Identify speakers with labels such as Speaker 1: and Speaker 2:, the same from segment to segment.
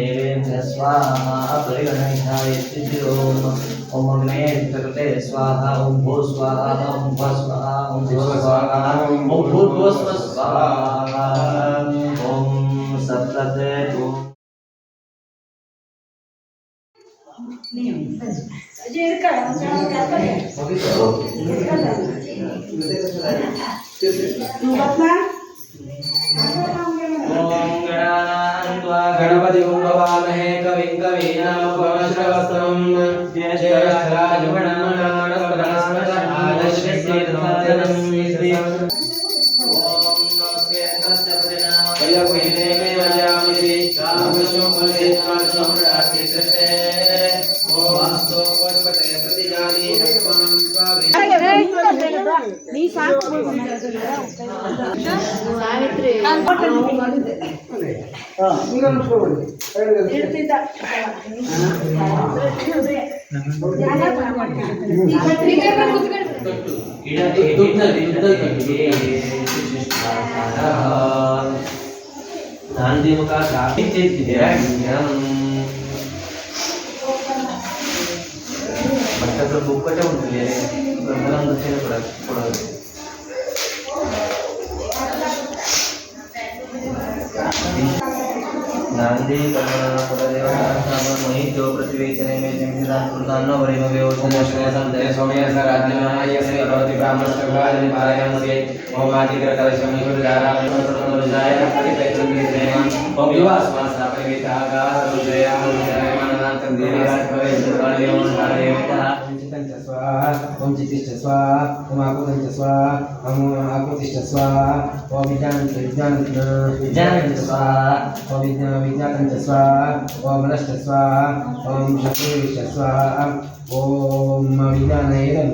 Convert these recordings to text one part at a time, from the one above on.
Speaker 1: देवेन्द्र स्वाहा परिगणिधायत्यो ॐ मे कृते स्वाहा ॐ भो स्वाहा ॐ भ स्वाहा ॐ भो स्वाहा ॐ भूर्भुवस्व स्वाहा। ॐ सप्तते Okay. ॐ गणानां त्वा
Speaker 2: गणपतिं भवामहे कविं कवीनामुपमश्रवस्तमं ज्येष्ठराजगणमनाणपदास्मचादश्रीसंसदं ॐ अस्तु पश्पते
Speaker 3: ನೀ ಸಾಕು ಸಾವಿತ್ರಿ ಇರ್ತಿದ್ದ
Speaker 1: सगळं बोकट होऊन गेलेले गंगाराम दक्षिण पडत पुढं नांदी मही जो प्रतिवेचने में सिंहदान प्रधानो वरिम व्यवस्थन श्रेयसं
Speaker 2: दय सोमेस राज्यमाय यस्य भवति ब्राह्मण सर्वादि पारायण से होमादिग्र कलशं निकुलदारा सर्वं रुजाय परिपेत्रं निर्देयं ओम युवास्मा स्थापयितागा रुजया ओम चित्तिश्च स्वाहा ओम आकुतञ्च स्वाहा ओम आकुतिश्च स्वाहा ओम विज्ञान विज्ञानैरं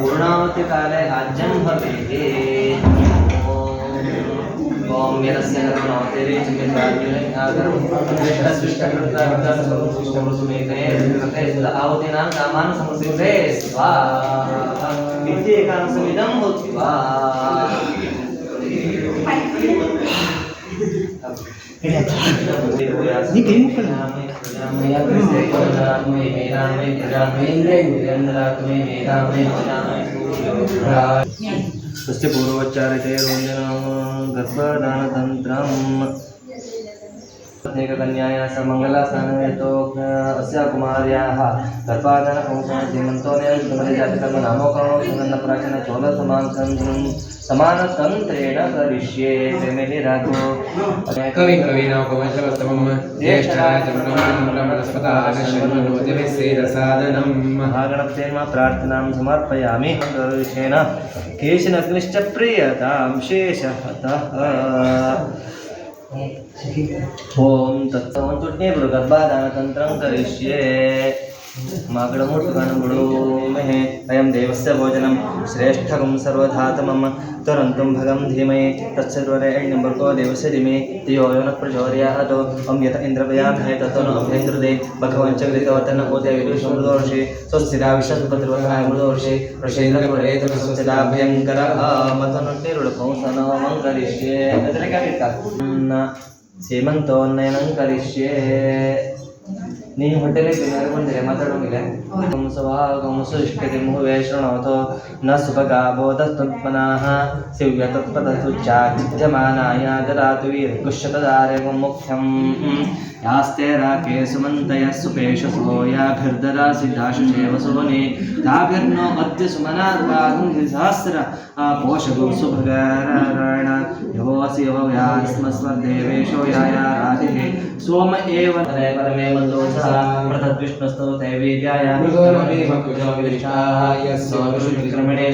Speaker 1: पूर्णावति काले राज्यं भवेत् ओम मेरस्य नवतेरे आवतीनां कामान् समर्पिते स्वाहा नित्येकांशमिदं भूत्वा स्वस्य पूर्वोच्चारिते गर्भधानतन्त्रम् एककन्याया स मङ्गलास्थाने यतो अस्या कुमार्याः गर्भाधानपुंसः श्रीमन्तोने जातकर्म नामकरणो सुगन्ध प्राचीन चोलसमांसं समानतन्त्रेण करिष्ये प्रेमेहि राघो
Speaker 2: कविं कवीनामुपमश्रवस्तमं ज्येष्ठाचरणस्पतानशृण्वतिभिस्सेदसादनम्
Speaker 1: महागणप्तेर्मा प्रार्थनां समर्पयामि करुषेण केशनग्निश्च प्रियतां शेषहतः ઓમ તત્વ ચૂંટણી ગર્ભાધાન તંત્ર કરીશ્યે माकडमूर्तगणगुणोमहे वयं देवस्य भोजनं श्रेष्ठकं सर्वधातमं त्वरन्तं भगं धीमहि तत्सर्वरेण्यं भर्गो देवस्य धीमे धियो यो न प्रचोदयात् ॐ यत इन्द्रपयामहे ततो न अभ्यन्तृदे भगवञ्च कृतवर्तन ओते विदुषमृदोर्षे स्वस्थिरा विश्वपतिवर्गाय मृदोर्षे ऋषेन्द्रपुरे तस्थिरा भयङ्कर मतनुरुडपुंसनमङ्करिष्ये శ్రీమంతోన్నయనం కరిష్యే ನೀನು ಹೊಟ್ಟೆಯಲ್ಲಿ ನೆರಗೊಂಡಿದೆ ಮಾತಾಡೋಂಗಿಲ್ಲ? ಗಮುಸು ಇಷ್ಟಕ್ಕೆ ಮುಹುವೆ ಶೃಣೋತೋ ನ ಸುಭಗ ಬೋಧ ತತ್ಮನಃ ಸಿವ್ಯ ತತ್ಪದ ಸುಚ್ಚಾಚ್ಯಮಾನಾಯ ದದಾತು ವೀರ್ಗುಶ್ಯಪದಾರೆ ಮುಖ್ಯಂ. ಯಾಸ್ತೆ ರಾಕೆ ಸುಮಂತಯ ಸುಪೇಶ ಸುಭೋಯಾಭಿರ್ದರಾಸಿ ದಾಶುಷೇವ ಸುವನೆ ತಾಭಿರ್ನೋ ಅತ್ಯ ಸುಮನಾದ್ವಾಹುಂಧಿ ಸಹಸ್ರ ಪೋಷಗೋ ಸುಭಗರಾರಣ ಯೋ ಅಸಿ ಯೋ ಯಾ ಸ್ಮಸ್ಮರ್ದೇವೇಶೋ ಯಾ ಯಾ ರಾಧಿಗೆ ಸೋಮ ಏವ ಪರಮೇವ
Speaker 2: ದೋಷ न मे भक्तिजो विदिष्टाय
Speaker 1: विक्रमणे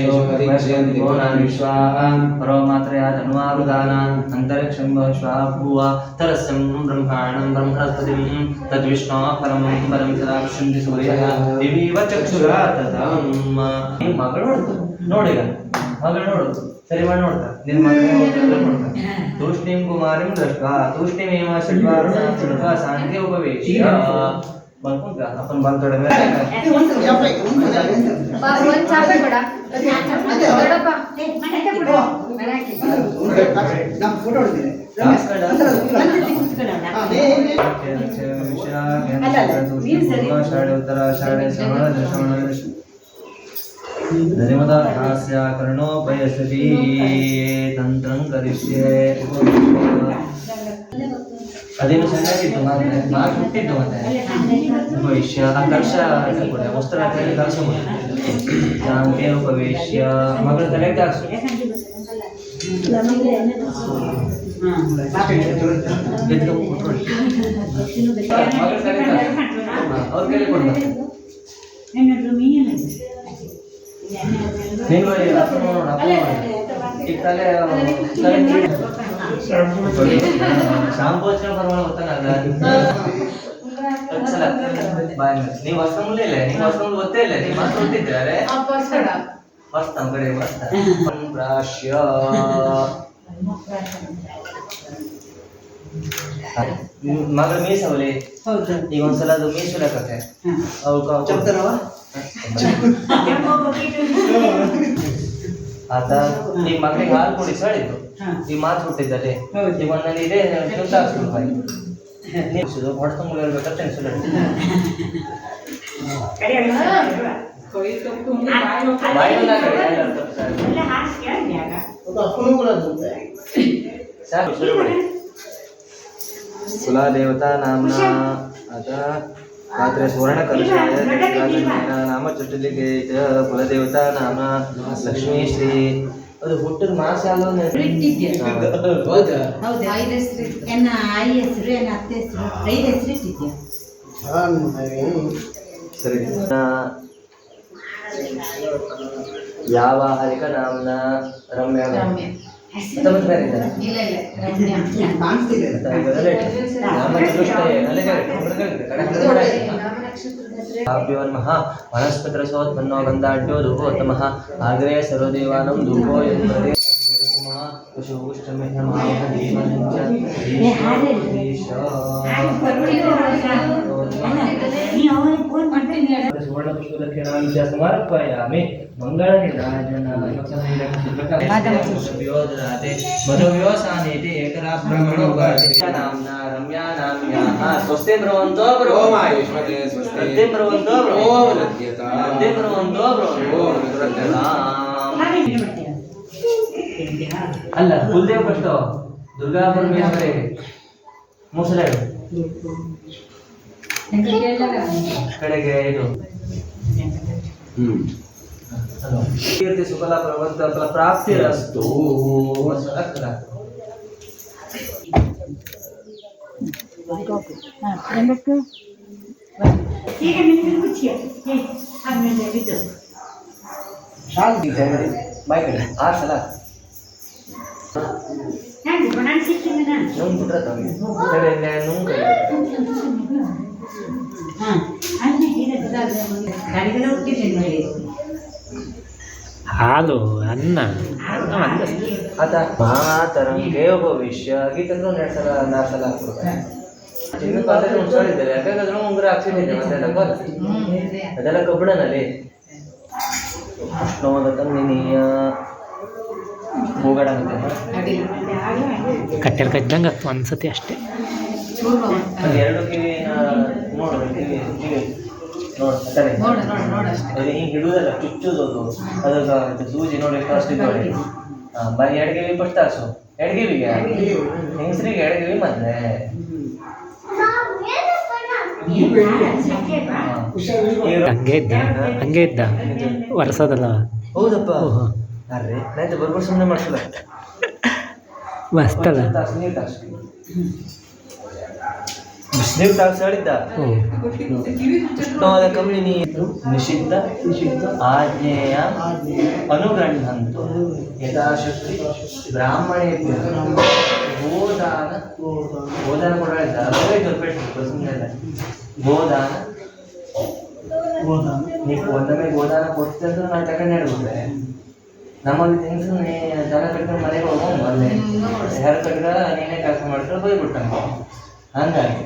Speaker 1: परो मात्रया धनुमावृदानाम् अन्तरिक्षं श्वा भूव तरस्यं ब्रह्माणं ब्रह्मणस्पतिं तद्विष्णो परमं परं सदा पश्यन्ति सूर्यः दिवीव चक्षुरा ततम् ಈ ಮಗಳು ನೋಡಿಗ ಮಗಳು ನೋಡು ಸರಿ ಮಾಡಿ ನೋಡ್ತಾ. ನಿನ್ ಮಗಳು ನೋಡ್ತಾ. ತೂಷ್ಣೀಂ ಕುಮಾರಿಂ ದೃಷ್ಟ ತೂಷ್ಣೀಮೇವ ಏಮ ಷಡ್ವಾ ಸಾಂಖ್ಯ ಉಪವೇಶ್ಯ. ಬಂದ್ಕೊಂಡ್ಗ ಅಪ್ಪನ ಬಂತೊಡೆ ಮೇಲೆ.
Speaker 3: ಬಾ, ಒಂದ್ ಚಾಪೆ ಕೊಡ ದೊಡ್ಡಪ್ಪ
Speaker 1: ಶಾಲೆ ಉತ್ತರ ಶಾಲೆ ಶ್ರವಣ ಶ್ರವಣ ಧನ್ಯವಾದ ಕರ್ಣೋಪಯಸತಿ ತಂತ್ರಂ ಕರಿಷ್ಯೆ ಅದೇನು ಚೆನ್ನಾಗಿತ್ತು ಮಾತು ಹುಟ್ಟಿದ್ದು ಮತ್ತೆ ಉಪವೇಶ್ಯ ಆ ಕರ್ಷ ಕೊಡ ವಸ್ತ್ರ ಕೈಯಲ್ಲಿ ಶಾಂತಿ ಉಪವೇಶ್ಯ ಮಗಳ ತಲೆ. ಹಾ, ಅವ್ರ ಕೈಲಿ ಕೊಡ್ಬೇಕು. ನೀನು ನೋಡಿ, ಅಪ್ಪ ನೋಡು, ಅಪ್ಪ ನೋಡು. ಈ ತಲೆ ತಲೆ ನೀರು. ಶಾಂಪೂ ಹಚ್ಚಿನ ಗೊತ್ತಾಗಲ್ಲ. ನೀವು ಹೊಸ ಮುಂದೆ ಇಲ್ಲ ನೀವು ಹೊಸ ಮುಂದೆ ಗೊತ್ತೇ ಇಲ್ಲ ನೀವು ಹೊಸ ಗೊತ್ತಿದ್ದಾರೆ ಹೊಸ ನಮ್ಮ ಕಡೆ. ಹೊಸ ಪ್ರಾಶ್ಯ ಮಗಳ ಮೀಸವಲಿ ಈಗ ಒಂದ್ಸಲ ಅದು ಮೀಸು ಅವ್ರು ಅವ್ಕ ಆತ ಈ ಮಗಳಿಗೆ ಹಾಲು ಕುಡಿ ಹೇಳಿದ್ರು. ಈ ಮಾತು ಹುಟ್ಟಿದ್ದಲ್ಲಿ. ಈಗ ಇದೆ ಅಂತ ಹಾಕ್ಸ್ಬಿಡು ಬಾಯಿ ನೀರ್ಸುದು ಹೊಡ್ತ ಕುಲದೇವತಾ ನಾಮ್ನ ಅದ. ಮಾತ್ರ ಸುವರ್ಣ ಕಲಶಾಯ ನಾಮ ಕುಲದೇವತಾ ನಾಮ ಲಕ್ಷ್ಮೀ ಶ್ರೀ. ಅದು ಹುಟ್ಟಿದ ಮಾಸ ಅಲ್ಲ
Speaker 2: ಹೌದಾ?
Speaker 4: ಎನ್ನ ಆಯಿ ಹೆಸರು ಎನ್ನ ಅತ್ತೆ ಹೆಸರು ಐದು ಹೆಸರು ಇಟ್ಟಿದ್ಯಾ?
Speaker 1: ಸರಿ. ಯಾವ ಹರಿಕ ನಾಮನ ರಮ್ಯ?
Speaker 4: ರಮ್ಯಾ.
Speaker 1: ಮತ್ತೆ ಇದೆಲ್ಲ ಇಟ್ಟು. ನಾಮ ಚತುಷ್ಟಯ, ಅಲ್ಲೇ ಕೆಳಗೆ, ಒಬ್ಬರು ಕೆಳಗೆ, ಕಡೆ ಕೆಳಗೆ. ಆಭ್ಯೋ ನಮಃ ವನಸ್ಪತಿರಸೋತ್ಪನ್ನೋ ಗಂಧಾಢ್ಯೋ ಧೂಪೋತ್ತಮಃ ಆಗ್ರೇ ಸರ್ವದೇವಾನಂ ಧೂಪೋ ಯಂತ್ರೇ
Speaker 4: ನೀವು ಅವನಿಗೆ ಫೋನ್ ಮಾಡ್ತೀನಿ
Speaker 1: ಸಮರ್ಪಯಾಮಿ ಬ್ರವಂತೋ ಬ್ರೋ
Speaker 2: ಓಮಾಯುಷ್ಮತೆ ಸ್ವಸ್ತಿ
Speaker 1: ಸ್ವಸ್ತಿ ಬ್ರವಂತೋ ಬ್ರೋ
Speaker 2: ಓಂ ಲಭ್ಯತ
Speaker 1: ಸ್ವಸ್ತಿ. ಬ್ರವಂತೋ ಬ್ರೋ
Speaker 2: ಓಂ ದುರತ್ಯತ
Speaker 1: ಅಲ್ಲ ಕುಲ್ದೇವ್ ಫಸ್ಟ್ ದುರ್ಗಾ ಪರಮೇಶ್ವರಿ ಮುಸಳೆ ಕಡೆಗೆ ಇದು.
Speaker 2: ಹ್ಮ್.
Speaker 1: ಕೀರ್ತಿ ಸುಕಲ ಪ್ರವಂತ ಫಲ ಪ್ರಾಪ್ತಿರಸ್ತು ಆಗ್ತದ
Speaker 4: ಈಗ ನಿಮ್ಗೆ ಖುಷಿ ಆಮೇಲೆ ಬಿದ್ದು
Speaker 1: ಶಾಂತಿ ಬಾಯ್ ಕಡೆ ಆರು ಸಲ
Speaker 4: ಹೆಂಗೆ ನಾನು ಸಿಕ್ಕಿದ್ದೆ ನಾನು
Speaker 1: ನುಂಗ್ ಬಿಟ್ರೆ ತಮಗೆ ಕಡೆ ನುಂಗ್ ಕೈ
Speaker 4: ಹಾಂ ಅಲ್ಲಿ ಗಾಡಿಗೆಲ್ಲ ಹುಟ್ಟಿದ್ದೀನಿ ನೋಡಿ
Speaker 5: ಹಾಲು ಅನ್ನ.
Speaker 1: ಆತ ಮಾತರಂ ಕೇವಭವಿಷ್ಯ ಗೀತಂದ್ರೂ ಎರಡು ಸಲ ನಾಲ್ಕು ಸಲ ಹಾಕ್ಬಿಡ್ತಾರೆ ಉಂಗುರ ಹಾಕ್ಸಿದ್ದೀನಿ ಅದೆಲ್ಲ ಕಬ್ಬಿಣನಲ್ಲಿ ನೀನೀಯ ಹೋಗಡ
Speaker 5: ಕಟ್ಟೆಲ್ ಕಚ್ದಂಗೆ ಒಂದ್ಸತಿ ಅಷ್ಟೇ.
Speaker 1: ಎರಡು ಕಿವಿ ನೋಡಿ ಕಿವಿ ಕಿವಿ. ನೋಡು ಹಿಂಗೆ ಸೂಜಿ ನೋಡಿ ಇದ್ದೋಳಿ ಹಾಂ ಬರೀ ಎರಡು ಕಿವಿ ಫಸ್ಟ್ ತಾಸು. ಎರಡು ಕಿವಿಗೆ ಹೆಂಗಸ್ರಿಗೆ ಮತ್ತೆ
Speaker 5: ಹಂಗೆ ಇದ್ದ ಹಂಗೆ ಇದ್ದ. ವರ್ಷದಲ್ಲ
Speaker 1: ಹೌದಪ್ಪ. ಅರ್ರಿ ನಾಯ್ತು ಬರ್ಬೋದು ಸುಮ್ಮನೆ ಮಾಡ್ಸಲ್ಲ.
Speaker 5: ಮಸ್ತಲ್ಲ
Speaker 1: ತಾಸು ನೀರು ತಾಸು. ಬಿಸಿನೀರು ತಾಗ್ಸಿ ಹೇಳಿದ್ದ? ಉಷ್ಣವಾದ ಕಮ್ಮಿ ನೀರು ನಿಷಿದ್ಧ ನಿಷಿದ್ಧ ಆಜ್ಞೇಯ ಅನುಗೃಹಂತು ಯಥಾಶಕ್ತಿ ಬ್ರಾಹ್ಮಣೇ ಗೋದಾನ ಗೋದಾನ ಕೂಡ ಸುಮ್ಮನೆ ಗೋದಾನ. ನೀವು ಒಂದೊಮ್ಮೆ ಗೋದಾನ ಕೊಡ್ತೀವಿ ಅಂದ್ರೆ ನಾನು ತಗೊಂಡು ಹೇಳ್ಬಿಟ್ರೆ. ನಮ್ಮಲ್ಲಿ ತಿಂಗ್ಸು ನೀ ದನ ಕಟ್ಕೊಂಡು ಮನೆಗೆ ಹೋಗೋ ಅಲ್ಲೇ ಯಾರು ಕಟ್ಟ ನೀನೇ ಕೆಲಸ ಮಾಡಿದ್ರೆ ಬೈಬಿಟ್ಟ ಹಂಗಾಗಿ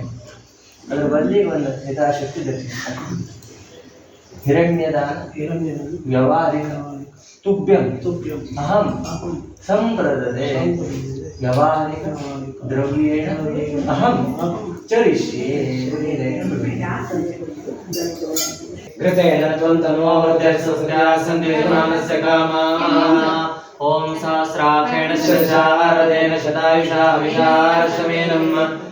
Speaker 1: ಅದ್ರ ಬದಲಿಗೆ ಒಂದು ಯಥಾಶಕ್ತಿ ದಕ್ಷಿಣ ಹಿರಣ್ಯದಾನ ವ್ಯವಹಾರಿಕ ತುಭ್ಯಂ ಅಹಂ ಸಂಪ್ರದದೆ ವ್ಯವಹಾರಿಕ ದ್ರವ್ಯೇಣ ಅಹಂ ಚರಿಷ್ಯೆ
Speaker 2: कृतेन त्वं तनोवर्धस्सुजासन्निर्माणस्य कामाः
Speaker 1: ॐ सहस्राक्षेण शशारदेन शतायुषा विशारशमेनं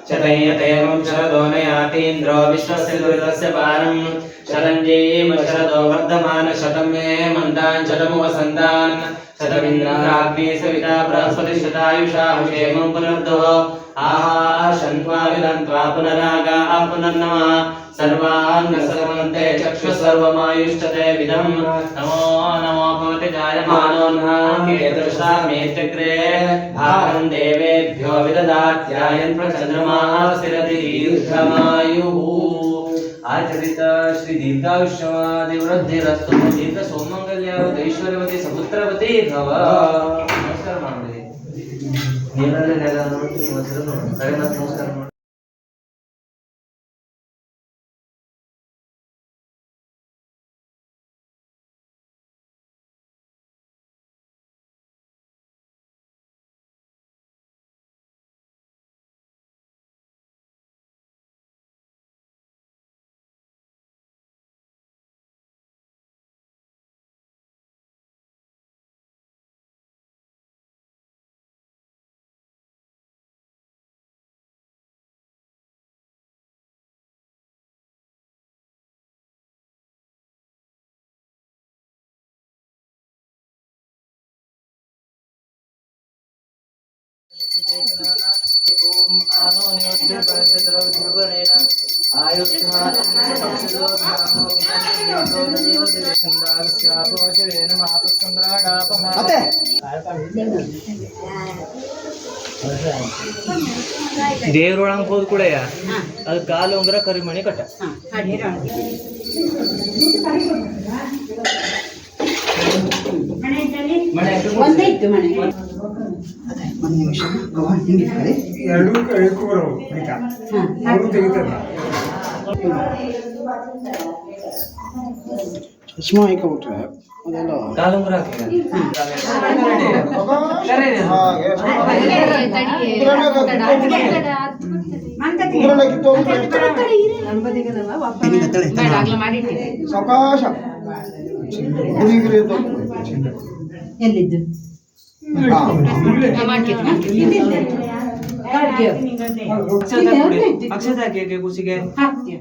Speaker 2: शतयतेवं शरदो नयातीन्द्रो विश्वस्य दुरितस्य पारम् शरञ्जीव शरदो वर्धमान शतं मे मन्दान् शतमु वसन्तान् शतमिन्द्राग्नि सविता बृहस्पति शतायुषा क्षेमं पुनर्दो आहा शन्त्वा विदन्त्वा पुनरागा पुनर्नमः सर्वान्न सर्वन्ते चक्षु सर्वमायुष्ठते विदम् नमो नमो भवति जायमानोन्नादृशा मेत्यग्रे भागम् देवेभ्यो विददात्यायन् प्रचन्द्रमा सिरति युद्धमायुः आचरित श्री दीर्घायुष्यवादि वृद्धिरस्तु दीर्घ सौमङ्गल्यावत् ऐश्वर्यवती सपुत्रवती भव नमस्कार ಮಾಡಿ ಏನಾದ್ರೆ ನೋಡಿ ನಮಸ್ಕಾರ ಮಾಡಿ ಓಂ ಆನೋ ನಿವೃತ್ತಿ ಪರಚತರ ದುರ್ಬಲೇನ ದೇವ್ರೊಳಗೆ ಹೋದ್ ಕೂಡ ಅದು ಕಾಲು ಉಂಗ್ರ ಕರಿಮಣಿ ಕಟ್ಟ.
Speaker 4: ಮನೆ ಒಂದೇ ಇತ್ತು ಮನೆ.
Speaker 6: ಒಂದೇ ಎರಡೂ ಆಯ್ತಾ
Speaker 4: ಹಾಂ
Speaker 7: ಚಶ್ಮಾ ಅದೆಲ್ಲ ಸಾವಕಾಶ.
Speaker 4: ಎಲ್ಲಿದ್ದು
Speaker 7: ಹಾ.
Speaker 4: ಕಾಡ್ಗೆ
Speaker 1: ಅಕ್ಷತೆ ಹಾಕಿ ಕುಸಿಗೆ
Speaker 4: ಹಾಕ್ತೀಯ